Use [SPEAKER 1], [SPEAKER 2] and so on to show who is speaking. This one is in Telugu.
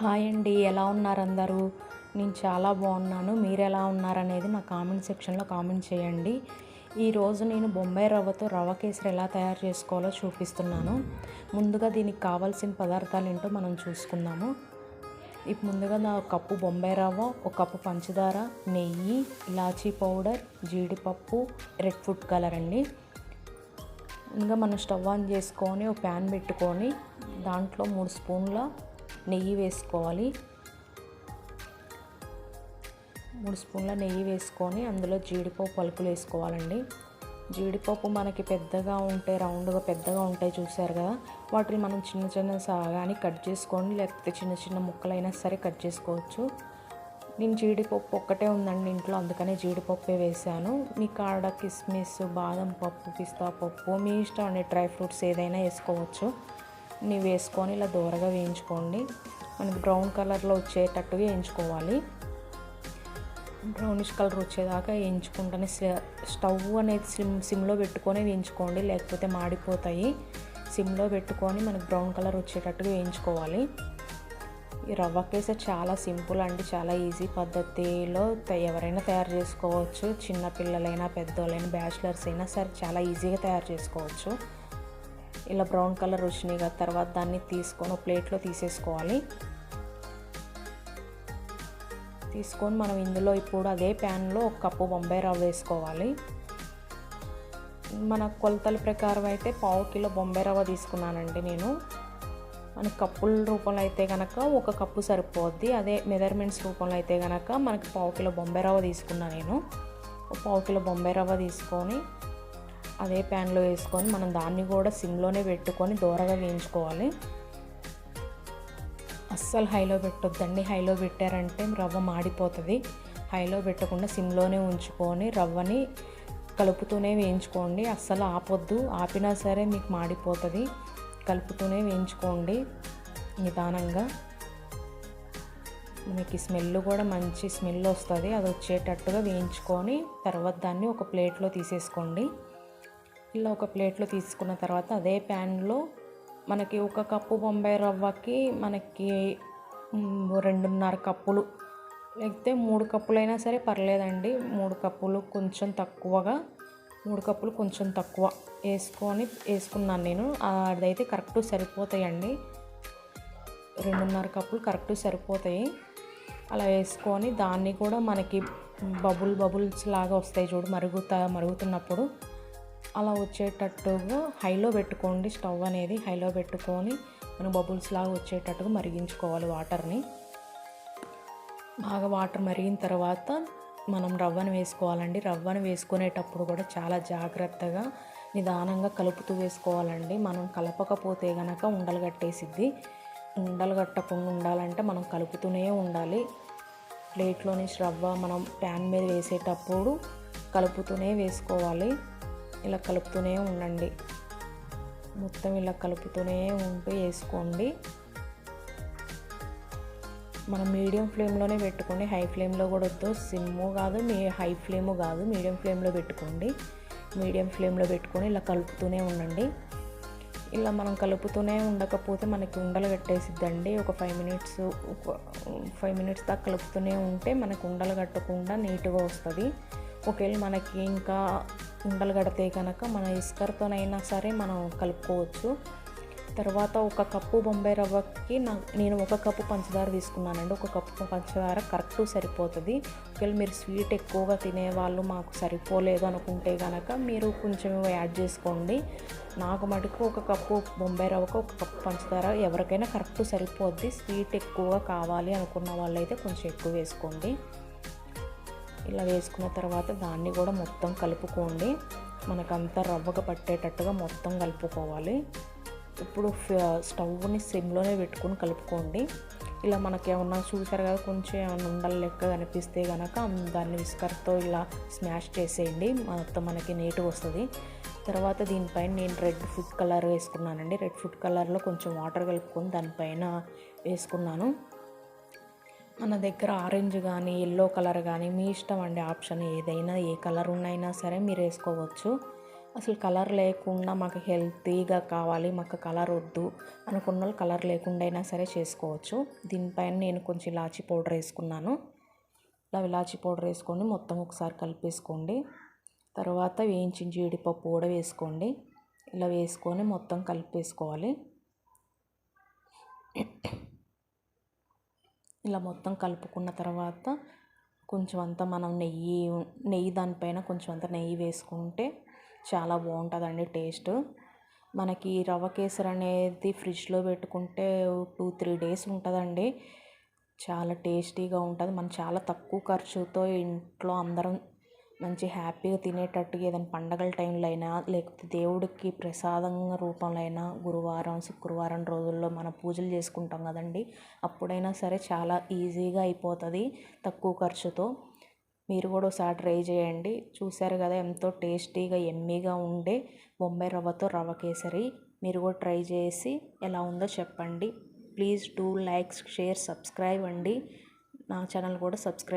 [SPEAKER 1] హాయ్ అండి ఎలా ఉన్నారు అందరూ? నేను చాలా బాగున్నాను. మీరు ఎలా ఉన్నారనేది నా కామెంట్ సెక్షన్లో కామెంట్ చేయండి. ఈరోజు నేను బొంబాయి రవ్వతో రవ్వ కేసరి ఎలా తయారు చేసుకోవాలో చూపిస్తున్నాను. ముందుగా దీనికి కావాల్సిన పదార్థాలు ఏంటో మనం చూసుకుందాము. ఇప్పుడు ముందుగా నా ఒక కప్పు బొంబాయి రవ్వ ఒక కప్పు పంచదార నెయ్యి ఇలాచీ పౌడర్ జీడిపప్పు రెడ్ ఫుడ్ కలర్ అండి. ఇంకా మనం స్టవ్ ఆన్ చేసుకొని ఒక ప్యాన్ పెట్టుకొని దాంట్లో మూడు స్పూన్ల నెయ్యి వేసుకోవాలి. మూడు స్పూన్ల నెయ్యి వేసుకొని అందులో జీడిపప్పు పలుకులు వేసుకోవాలండి. జీడిపప్పు మనకి పెద్దగా ఉంటే రౌండ్గా పెద్దగా ఉంటాయి చూసారు కదా. వాటిని మనం చిన్న చిన్న సాగాని కట్ చేసుకొని లేకపోతే చిన్న చిన్న ముక్కలైనా సరే కట్ చేసుకోవచ్చు. నేను జీడిపప్పు ఒక్కటే ఉందండి ఇంట్లో అందుకనే జీడిపప్పే వేసాను మీ కాడ కిస్మిస్ బాదం పప్పు పిస్తా పప్పు మీ ఇష్టం అండి డ్రై ఫ్రూట్స్ ఏదైనా వేసుకోవచ్చు. ని వేసుకొని ఇలా దూరగా వేయించుకోండి. మనకి బ్రౌన్ కలర్లో వచ్చేటట్టుగా వేయించుకోవాలి. బ్రౌనిష్ కలర్ వచ్చేదాకా వేయించుకుంటేనే స్టవ్ అనేది సిమ్ సిమ్లో పెట్టుకొని వేయించుకోండి. లేకపోతే మాడిపోతాయి. సిమ్లో పెట్టుకొని మనకి బ్రౌన్ కలర్ వచ్చేటట్టుగా వేయించుకోవాలి. ఈ రవ్వ కేసరి చాలా సింపుల్ అండి. చాలా ఈజీ పద్ధతిలో ఎవరైనా తయారు చేసుకోవచ్చు. చిన్న పిల్లలైనా పెద్దోళ్ళైనా బ్యాచిలర్స్ అయినా సరే చాలా ఈజీగా తయారు చేసుకోవచ్చు. ఇలా బ్రౌన్ కలర్ వచ్చినాయి కదా తర్వాత దాన్ని తీసుకొని ప్లేట్లో తీసేసుకోవాలి. తీసుకొని మనం ఇందులో ఇప్పుడు అదే ప్యాన్లో ఒక కప్పు బొంబాయి రవ్వ వేసుకోవాలి. మన కొలతల ప్రకారం అయితే పావు కిలో బొంబాయి రవ్వ తీసుకున్నానండి నేను. మనకి కప్పుల రూపంలో అయితే కనుక ఒక కప్పు సరిపోద్ది. అదే మెజర్మెంట్స్ రూపంలో అయితే కనుక మనకి పావు కిలో బొంబాయి రవ్వ తీసుకున్నా నేను. ఒక పావు కిలో బొంబాయి రవ్వ తీసుకొని అదే ప్యాన్లో వేసుకొని మనం దాన్ని కూడా సిమ్లోనే పెట్టుకొని దూరగా వేయించుకోవాలి. అస్సలు హైలో పెట్టొద్దండి. హైలో పెట్టారంటే రవ్వ మాడిపోతుంది. హైలో పెట్టకుండా సిమ్లోనే ఉంచుకొని రవ్వని కలుపుతూనే వేయించుకోండి. అస్సలు ఆపొద్దు. ఆపినా సరే మీకు మాడిపోతుంది. కలుపుతూనే వేయించుకోండి నిదానంగా. మనకి స్మెల్ కూడా మంచి స్మెల్ వస్తుంది. అది వచ్చేటట్టుగా వేయించుకొని తర్వాత దాన్ని ఒక ప్లేట్లో తీసేసుకోండి. ఇలా ఒక ప్లేట్లో తీసుకున్న తర్వాత అదే ప్యాన్లో మనకి ఒక కప్పు బొంబాయి రవ్వకి మనకి రెండున్నర కప్పులు. లేకపోతే మూడు కప్పులైనా సరే పర్లేదండి. మూడు కప్పులు కొంచెం తక్కువగా మూడు కప్పులు కొంచెం తక్కువ వేసుకొని వేసుకున్నాను నేను. అదైతే కరెక్ట్ సరిపోతాయండి. రెండున్నర కప్పులు కరెక్ట్ సరిపోతాయి. అలా వేసుకొని దాన్ని కూడా మనకి బబుల్ బబుల్స్ లాగా వస్తాయి చూడు మరుగుతా మరుగుతున్నప్పుడు. అలా వచ్చేటట్టుగా హైలో పెట్టుకోండి. స్టవ్ అనేది హైలో పెట్టుకొని మనం బబుల్స్ లాగా వచ్చేటట్టుగా మరిగించుకోవాలి వాటర్ని. బాగా వాటర్ మరిగిన తర్వాత మనం రవ్వను వేసుకోవాలండి. రవ్వను వేసుకునేటప్పుడు కూడా చాలా జాగ్రత్తగా నిదానంగా కలుపుతూ వేసుకోవాలండి. మనం కలపకపోతే గనక ఉండలు కట్టేసిద్ది. ఉండలు కట్టకుండా ఉండాలంటే మనం కలుపుతూనే ఉండాలి. ప్లేట్లోని రవ్వ మనం ప్యాన్ మీద వేసేటప్పుడు కలుపుతూనే వేసుకోవాలి. ఇలా కలుపుతూనే ఉండండి. మొత్తం ఇలా కలుపుతూనే ఉంటూ వేసుకోండి. మనం మీడియం ఫ్లేమ్లోనే పెట్టుకోండి. హై ఫ్లేమ్లో కూడా వద్దు. సిమ్ము కాదు మీ హై ఫ్లేమ్ కాదు. మీడియం ఫ్లేమ్లో పెట్టుకోండి. మీడియం ఫ్లేమ్లో పెట్టుకొని ఇలా కలుపుతూనే ఉండండి. ఇలా మనం కలుపుతూనే ఉండకపోతే మనకి ఉండలు కట్టేసిద్దండి. ఒక ఫైవ్ మినిట్స్ ఫైవ్ మినిట్స్ దాకా కలుపుతూనే ఉంటే మనకు ఉండలు కట్టకుండా నీట్గా వస్తుంది. ఒకవేళ మనకి ఇంకా ఉండలు కడితే కనుక మన ఇస్కర్తోనైనా సరే మనం కలుపుకోవచ్చు. తర్వాత ఒక కప్పు బొంబాయి రవ్వకి నా నేను ఒక కప్పు పంచదార తీసుకున్నానండి. ఒక కప్పు పంచదార కరెక్ట్ సరిపోతుంది. ఒకవేళ మీరు స్వీట్ ఎక్కువగా తినేవాళ్ళు మాకు సరిపోలేదు అనుకుంటే కనుక మీరు కొంచెం యాడ్ చేసుకోండి. నాకు మటుకు ఒక కప్పు బొంబాయి రవ్వకు ఒక కప్పు పంచదార ఎవరికైనా కరెక్ట్ సరిపోద్ది. స్వీట్ ఎక్కువగా కావాలి అనుకున్న వాళ్ళైతే కొంచెం ఎక్కువ వేసుకోండి. ఇలా వేసుకున్న తర్వాత దాన్ని కూడా మొత్తం కలుపుకోండి. మనకంతా రవ్వగా పట్టేటట్టుగా మొత్తం కలుపుకోవాలి. ఇప్పుడు స్టవ్ని సిమ్లోనే పెట్టుకొని కలుపుకోండి. ఇలా మనకేమన్నా చూసారు కదా కొంచెం ఏమన్నా ఉండలు లెక్క కనిపిస్తే కనుక దాన్ని విస్కర్తో ఇలా స్మాష్ చేసేయండి. మొత్తం మనకి నీట్గా వస్తుంది. తర్వాత దీనిపైన నేను రెడ్ ఫుడ్ కలర్ వేసుకున్నానండి. రెడ్ ఫుడ్ కలర్లో కొంచెం వాటర్ కలుపుకొని దానిపైన వేసుకున్నాను. మన దగ్గర ఆరెంజ్ కానీ ఎల్లో కలర్ కానీ మీ ఇష్టం అండి ఆప్షన్ ఏదైనా ఏ కలర్ ఉన్నైనా సరే మీరు వేసుకోవచ్చు. అసలు కలర్ లేకుండా మాకు హెల్తీగా కావాలి మాకు కలర్ వద్దు అనుకున్న వాళ్ళు కలర్ లేకుండా అయినా సరే చేసుకోవచ్చు. దీనిపైన నేను కొంచెం ఇలాచీ పౌడర్ వేసుకున్నాను. ఇలా ఇలాచీ పౌడర్ వేసుకొని మొత్తం ఒకసారి కలిపేసుకోండి. తర్వాత వేయించిన జీడిపప్పు కూడా వేసుకోండి. ఇలా వేసుకొని మొత్తం కలిపేసుకోవాలి. ఇలా మొత్తం కలుపుకున్న తర్వాత కొంచెం అంతా మనం నెయ్యి నెయ్యి దానిపైన కొంచెం అంత నెయ్యి వేసుకుంటే చాలా బాగుంటుందండి టేస్ట్. మనకి రవ్వ కేసరి అనేది ఫ్రిడ్జ్లో పెట్టుకుంటే టూ త్రీ డేస్ ఉంటుందండి. చాలా టేస్టీగా ఉంటుంది. మనం చాలా తక్కువ ఖర్చుతో ఇంట్లో అందరం మంచి హ్యాపీగా తినేటట్టుగా ఏదైనా పండగల టైంలో అయినా లేకపోతే దేవుడికి ప్రసాదం రూపంలో అయినా గురువారం శుక్రవారం రోజుల్లో మనం పూజలు చేసుకుంటాం కదండి. అప్పుడైనా సరే చాలా ఈజీగా అయిపోతుంది తక్కువ ఖర్చుతో. మీరు కూడా ఒకసారి ట్రై చేయండి. చూశారు కదా ఎంతో టేస్టీగా ఎమ్మీగా ఉండే బొంబాయి రవ్వతో రవ్వ కేసరి. మీరు కూడా ట్రై చేసి ఎలా ఉందో చెప్పండి. Please do likes share subscribe అండి. నా ఛానల్ కూడా సబ్స్క్రైబ్